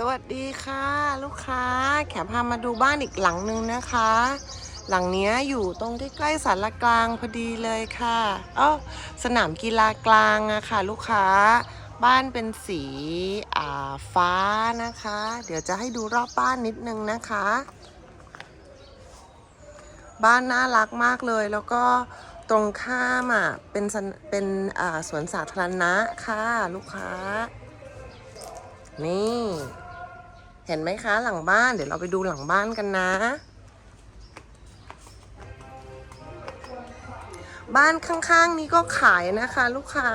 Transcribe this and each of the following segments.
สวัสดีค่ะ ลูกค้า แขพามาดูบ้านอีกหลังหนึ่งนะคะ หลังนี้อยู่ตรงใกล้ๆสารกลางพอดีเลยค่ะอ๋อสนามกีฬากลางอะค่ะ ลูกค้าบ้านเป็นสีอ่าฟ้านะคะ เดี๋ยวจะให้ดูรอบบ้านนิดนึงนะคะ บ้านน่ารักมากเลยแล้วก็ตรงข้ามอะเป็นสนเป็นอ่าสวนสาธารณะค่ะ ลูกค้า นี่ เห็นไหมคะหลังบ้าน เดี๋ยวเราไปดูหลังบ้านกันนะ บ้านข้างๆนี้ก็ขายนะคะ ลูกค้า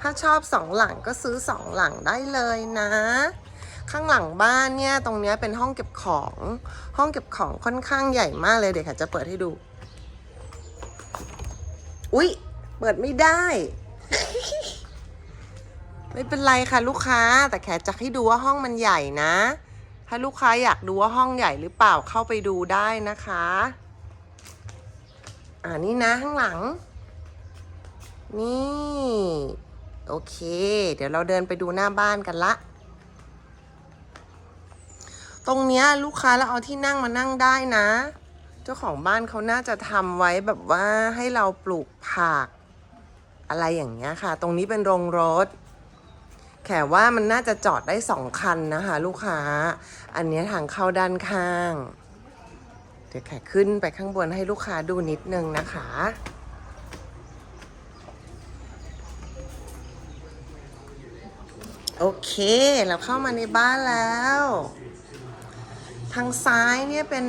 ถ้าชอบสองหลังก็ซื้อสองหลังได้เลยนะ ข้างหลังบ้านเนี่ยตรงนี้เป็นห้องเก็บของ ห้องเก็บของค่อนข้างใหญ่มากเลยเดี๋ยวค่ะจะเปิดให้ดู อุ๊ย เปิดไม่ได้ ไม่เป็นไรค่ะลูกค้า แต่แค่จะให้ดูว่าห้องมันใหญ่นะ ถ้าลูกค้าอยากดูว่าห้องใหญ่หรือเปล่าเข้าไปดูได้นะคะ อ่านี่นะข้างหลัง นี่ โอเค เดี๋ยวเราเดินไปดูหน้าบ้านกันละ ตรงเนี้ยลูกค้าเราเอาที่นั่งมานั่งได้นะ เจ้าของบ้านเขาน่าจะทำไว้แบบว่าให้เราปลูกผัก อะไรอย่างเงี้ยค่ะ ตรงนี้เป็นโรงรถ แขว่ามันน่าจะจอดได้สองคันนะคะ ลูกค้า อันนี้ทางเข้าด้านข้าง เดี๋ยวแขขึ้นไปข้างบนให้ลูกค้าดูนิดนึงนะคะ โอเค เราเข้ามาในบ้านแล้ว ทางซ้ายเนี่ยเป็น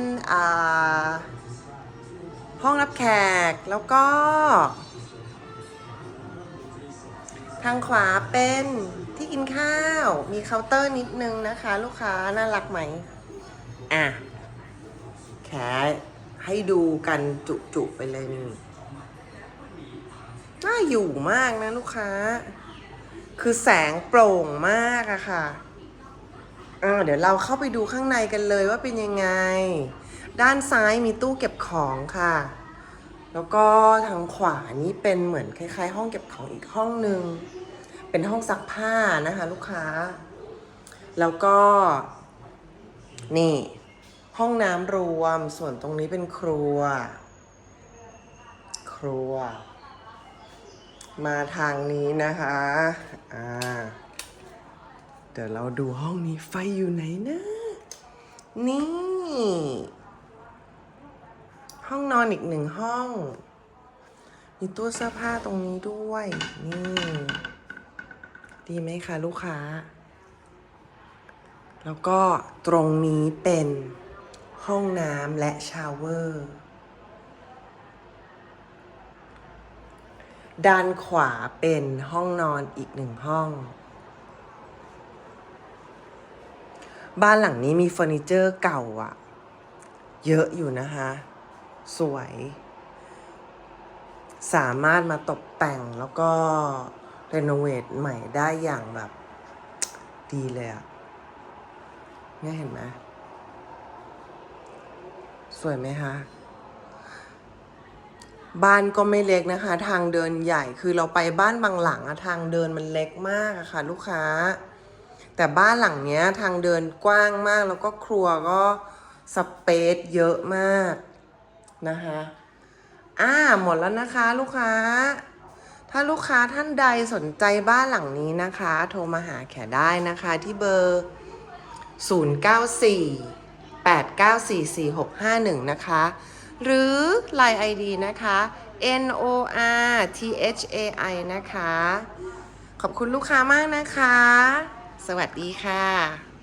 ห้องรับแขกแล้วก็ ทางขวาเป็นที่กินข้าว มีเคาน์เตอร์นิดนึงนะคะ ลูกค้าน่ารักไหม อะ แค่ให้ดูกันจุๆไปเลยนี่น่าอยู่มากนะลูกค้า คือแสงโปร่งมากอะค่ะอ่าเดี๋ยวเราเข้าไปดูข้างในกันเลยว่าเป็นยังไง ด้านซ้ายมีตู้เก็บของค่ะ แล้วก็ทางขวานี้เป็นเหมือนคล้าย ๆ ห้องเก็บของอีกห้องหนึ่งเป็นห้องซักผ้านะคะ ลูกค้า แล้วก็ นี่ ห้องน้ำรวมส่วนตรงนี้เป็นครัว ครัว มาทางนี้นะคะอ่าเดี๋ยวเราดูห้องนี้ไฟอยู่ไหนนะ นี่ ห้องนอนอีกหนึ่งห้อง มีตู้เสื้อผ้าตรงนี้ด้วย นี่ ดีไหมคะลูกค้า แล้วก็ตรงนี้เป็นห้องน้ำและชาวเวอร์ ด้านขวาเป็นห้องนอนอีกหนึ่งห้อง บ้านหลังนี้มีเฟอร์นิเจอร์เก่าอะเยอะอยู่นะคะ สวย สามารถมาตกแต่งแล้วก็รีโนเวทใหม่ได้อย่างแบบ ดีเลยอะเนี่ยเห็นไหมสวยไหมคะ บ้านก็ไม่เล็กนะคะ ทางเดินใหญ่คือเราไปบ้านบางหลังอะทางเดินมันเล็กมากอะค่ะ ลูกค้า แต่บ้านหลังเนี้ย ทางเดินกว้างมากแล้วก็ครัวก็สเปซเยอะมาก นะคะอ่าหมดแล้วนะคะ ลูกค้า ถ้าลูกค้าท่านใดสนใจบ้านหลังนี้นะคะ โทรมาหาแขได้นะคะที่เบอร์ 094 8944651นะคะ หรือ Line ID นะคะ N O R T H A I นะคะ ขอบคุณลูกค้ามากนะคะ สวัสดีค่ะ